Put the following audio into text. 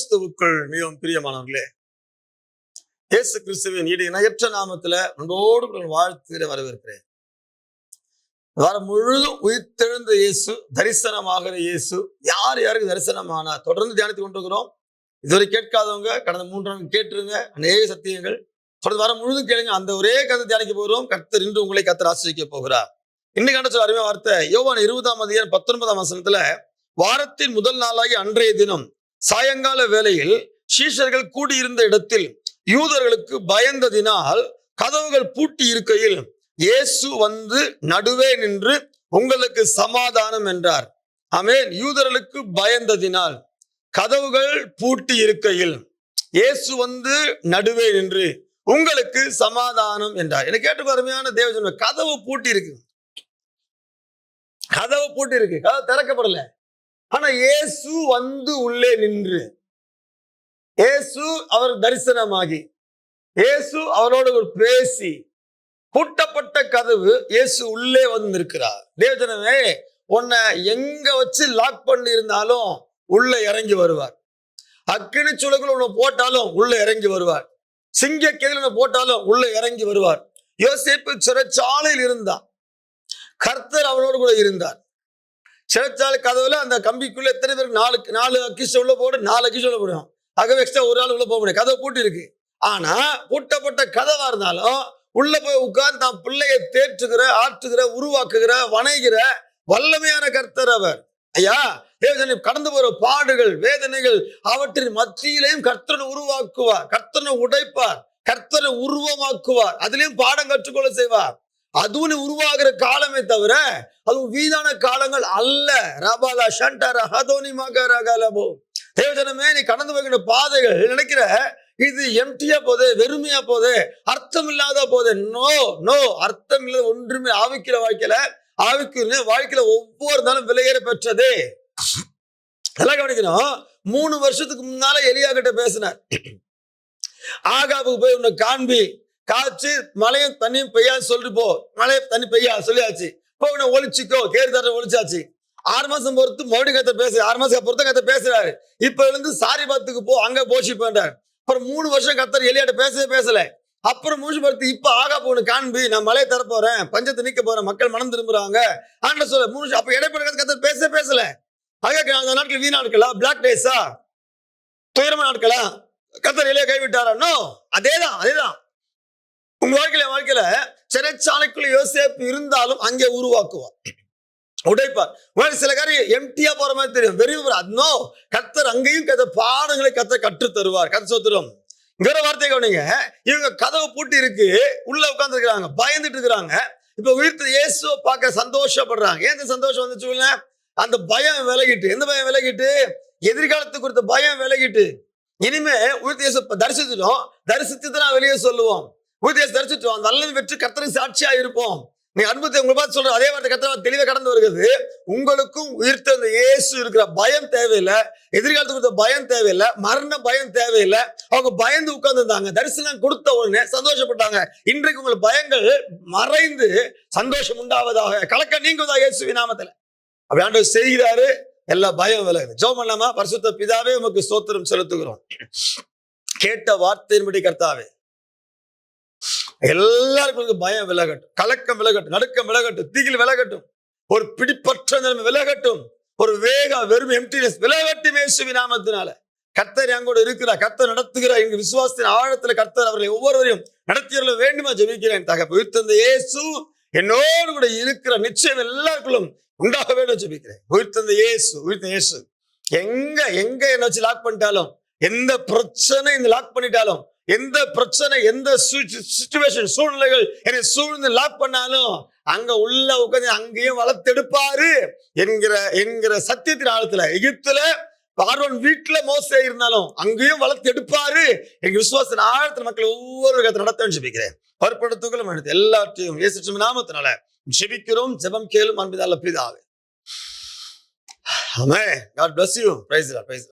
கிறிஸ்துவுக்குள் மிகவும் பிரியமானவர்களே இயேசு கிறிஸ்துவின் ஈடு இணையற்ற நாமத்துல அன்போடு உங்களை வாழ்த்துகிற வரவேற்கிறேன். வாரம் முழுதும் உயிர்த்தெழுந்த இயேசு தரிசனமாகிற இயேசு யார் யாருக்கு தரிசனமானா தொடர்ந்து தியானித்துக் கொண்டிருக்கிறோம். இதுவரை கேட்காதவங்க கடந்த மூன்று நாள் கேட்டுருங்க அநேக சத்தியங்கள். தொடர்ந்து வாரம் முழுதும் கேளுங்க அந்த ஒரே கதை தியானிக்க போகிறோம். கர்த்தர் இன்று உங்களை கத்தர் ஆசிரிக்க போகிறார். இன்னைக்கு கண்ட சொல்ல அருமையா வார்த்தை யோவான் இருபதாம் அதிகாரம் பத்தொன்பதாம் வசனத்துல வாரத்தின் முதல் நாளாகி அன்றைய தினம் சாயங்கால வேளையில் சீஷர்கள் கூடியிருந்த இடத்தில் யூதர்களுக்கு பயந்ததினால் கதவுகள் பூட்டி இருக்கையில் இயேசு வந்து நடுவே நின்று உங்களுக்கு சமாதானம் என்றார். ஆமென். யூதர்களுக்கு பயந்ததினால் கதவுகள் பூட்டி இருக்கையில் இயேசு வந்து நடுவே நின்று உங்களுக்கு சமாதானம் என்றார். எனக்கு கேட்டு அருமையான தேவஜன கதவு பூட்டி இருக்கு. கதவு பூட்டி இருக்கு. கதவு திறக்கப்படல. ஆனா இயேசு வந்து உள்ளே நின்று இயேசு அவர் தரிசனமாகி இயேசு அவரோடு ஒரு பேசி பூட்டப்பட்ட கதவு இயேசு உள்ளே வந்து இருக்கிறார் தேவஜனமே உன்னை எங்க வச்சு லாக் பண்ணி இருந்தாலும் உள்ள இறங்கி வருவார். அக்கினி சுழகுல உன்னை போட்டாலும் உள்ள இறங்கி வருவார். சிங்க கேதுல போட்டாலும் உள்ள இறங்கி வருவார். யோசிப்பு சிறைச்சாலையில் இருந்தார். கர்த்தர் அவனோடு கூட இருந்தார். சிறைச்சாலை கதவுல அந்த கம்பிக்குள்ள எத்தனை பேர் நாலு நாலு அக்கிஷ உள்ள போடு நாலு அக்கிஷ உள்ள போடும் ஆகவே எக்ஸ்ட்ரா ஒரு ஆள் உள்ள போக முடியாது. கதவு பூட்டி இருக்கு. ஆனா பூட்டப்பட்ட கதவா இருந்தாலும் உள்ள போய் உட்கார்ந்து தான் பிள்ளையை தேற்றுகிற ஆற்றுகிற உருவாக்குகிற வணைகிற வல்லமையான கர்த்தர் அவர். ஐயா தேவஜனை கடந்து போற பாடுகள் வேதனைகள் அவற்றின் மத்தியிலையும் கர்த்தனை உருவாக்குவார். கர்த்தனை உடைப்பார். கர்த்தனை உருவமாக்குவார். அதுலயும் பாடம் கற்றுக்கொள்ள செய்வார். அதுவும் நீ உருவாகிற காலமே தவிர அது வீதான காலங்கள் அல்ல. ரபாலா ஷண்டர ஹதோனி மகரகலபோ. தேவஜனமே நீ கடந்து போகிற பாதைகள் நினைக்கிற இது எம்டியா போதே வெறுமையா போதே அர்த்தம் இல்லாத போதே. நோ நோ அர்த்தம் இல்லாத ஒன்றுமே ஆவிக்கிற வாழ்க்கையில ஆவிக்கு வாழ்க்கையில ஒவ்வொரு நாளும் விலையேற பெற்றதே. எல்லாம் கவனிக்கணும். மூணு வருஷத்துக்கு முன்னால எலியா கிட்ட பேசினார். ஆகாவுக்கு போய் உன்னை காண்பி. காய்ச்சி மழையும் தண்ணியும் பெய்யாது சொல்லிட்டு போ. மழையும் தண்ணி பெய்யா சொல்லியாச்சு. இப்போ உன்னை ஒழிச்சிக்கோ. கேரி தர ஒழிச்சாச்சு. ஆறு மாசம் பொறுத்து மறுபடியும் கத்த பேச ஆறு மாசம் பொறுத்து கத்த பேசுறாரு. இப்ப இருந்து சாரி பாத்துக்கு போ அங்க போஷி அப்புறம் மூணு வருஷம் கத்தர் எலியாட்ட பேசவே பேசல. அப்புறம் மூணு படுத்து இப்ப ஆகா போன காண்பி. நான் மலையை தர போறேன். பஞ்சத்தை நீக்க போறேன். மக்கள் மனம் திரும்புறாங்க. ஆண்ட சொல்ல மூணு அப்ப இடைப்பட கத்தர் பேசவே பேசல. ஆக அந்த நாட்கள் வீணா நாட்களா? பிளாக் டேஸா துயரமா நாட்களா? கத்தர் எலியா கைவிட்டாரா? நோ அதேதான் அதேதான். உங்க வாழ்க்கையில என் வாழ்க்கையில சிறைச்சாலைக்குள்ள யோசேப்பு இருந்தாலும் அங்கே உருவாக்குவார் உடைப்பார். வேறு சில காரியம் எம்டியா போற மாதிரி தெரியும். வெறும் நோ கத்தர் அங்கேயும் கத்த பாடங்களை கத்த கற்று தருவார். கத்த சொத்துரும். இங்கிற வார்த்தை கவனிங்க. இவங்க கதவு பூட்டி இருக்கு. உள்ள உட்கார்ந்து இருக்கிறாங்க பயந்துட்டு இருக்கிறாங்க. இப்ப உயிர்த்த இயேசுவை பார்க்க சந்தோஷப்படுறாங்க. ஏன் இந்த சந்தோஷம் வந்துச்சு அந்த பயம் விலகிட்டு. எந்த பயம் விலகிட்டு? எதிர்காலத்து குறித்த பயம் விலகிட்டு. இனிமே உயிர்த்து இயேசு தரிசித்துட்டோம் தரிசித்து தான் வெளியே சொல்லுவோம். உயிர்த்த இயேசு அந்த நல்லது வெற்றி கத்தனை சாட்சியா இருப்போம். நீ அனுபவத்தை உங்களை பார்த்து சொல்ற அதே வார்த்தை கத்தனை தெளிவாக கடந்து வருகிறது. உங்களுக்கும் உயிர்த்த அந்த இயேசு இருக்கிற பயம் தேவையில்லை. எதிர்காலத்துக்கு கொடுத்த பயம் தேவையில்லை. மரண பயம் தேவையில்லை. அவங்க பயந்து உட்கார்ந்துருந்தாங்க. தரிசனம் கொடுத்த உடனே சந்தோஷப்பட்டாங்க. இன்றைக்கு உங்கள் பயங்கள் மறைந்து சந்தோஷம் உண்டாவதாக. கலக்க நீங்குவதாக இயேசு நாமத்துல. அப்படி ஆண்டவர் செய்கிறாரு. எல்லா பயம் விலகுது. ஜோ பண்ணாமா பரிசுத்த பிதாவே உமக்கு சோத்திரம் செலுத்துகிறோம். கேட்ட வார்த்தையின்படி கர்த்தாவே எல்லாருக்கும் பயம் விலகட்டும். கலக்கம் விலகட்டும். நடுக்கம் விலகட்டும். திகில் விலகட்டும். ஒரு பிடிப்பற்ற நிலைமை விலகட்டும். ஒரு வேக வெறும் எம்டினஸ் விலகட்டும் இயேசுவின் நாமத்தினால. கர்த்தர் என் கூட இருக்கிறார். கர்த்தர் நடத்துகிறார். எங்க விசுவாசத்தின் ஆழத்துல கர்த்தர் அவர்களை ஒவ்வொருவரையும் நடத்தியவர்கள வேண்டுமா ஜெபிக்கிறேன் தகப்பு உயிர்த்தந்த இயேசு என்னோடு கூட இருக்கிற நிச்சயம் எல்லாருக்குள்ளும் உண்டாக வேண்டும் ஜெபிக்கிறேன். உயிர்த்தந்த இயேசு உயிர்த்த இயேசு. எங்க எங்க என்ன வச்சு லாக் பண்ணிட்டாலும் எந்த பிரச்சனை இந்த லாக் பண்ணிட்டாலும் எந்த பிரச்சனை எந்த சுச்சுவேஷன் சூழ்நிலைகள் என்னை சூழ்ந்து லாக் பண்ணாலும் அங்க உள்ள உட்காந்து அங்கேயும் வளர்த்தெடுப்பாரு என்கிற என்கிற சத்தியத்தின் ஆழத்துல. எகிப்துல பார்வன் வீட்டுல மோசே இருந்தாலும் அங்கேயும் வளர்த்து எடுப்பாரு எங்க விசுவாசத்தின் ஆழத்துல மக்கள் ஒவ்வொரு கத்தை நடத்த ஜெபிக்கிறேன். பொறுப்படுத்துகளும் எடுத்து எல்லாத்தையும் இயேசு நாமத்தினால ஜெபிக்கிறோம் ஜெபம் கேளும் அன்பிதால பிதாவே. ஆமே God bless you praise praise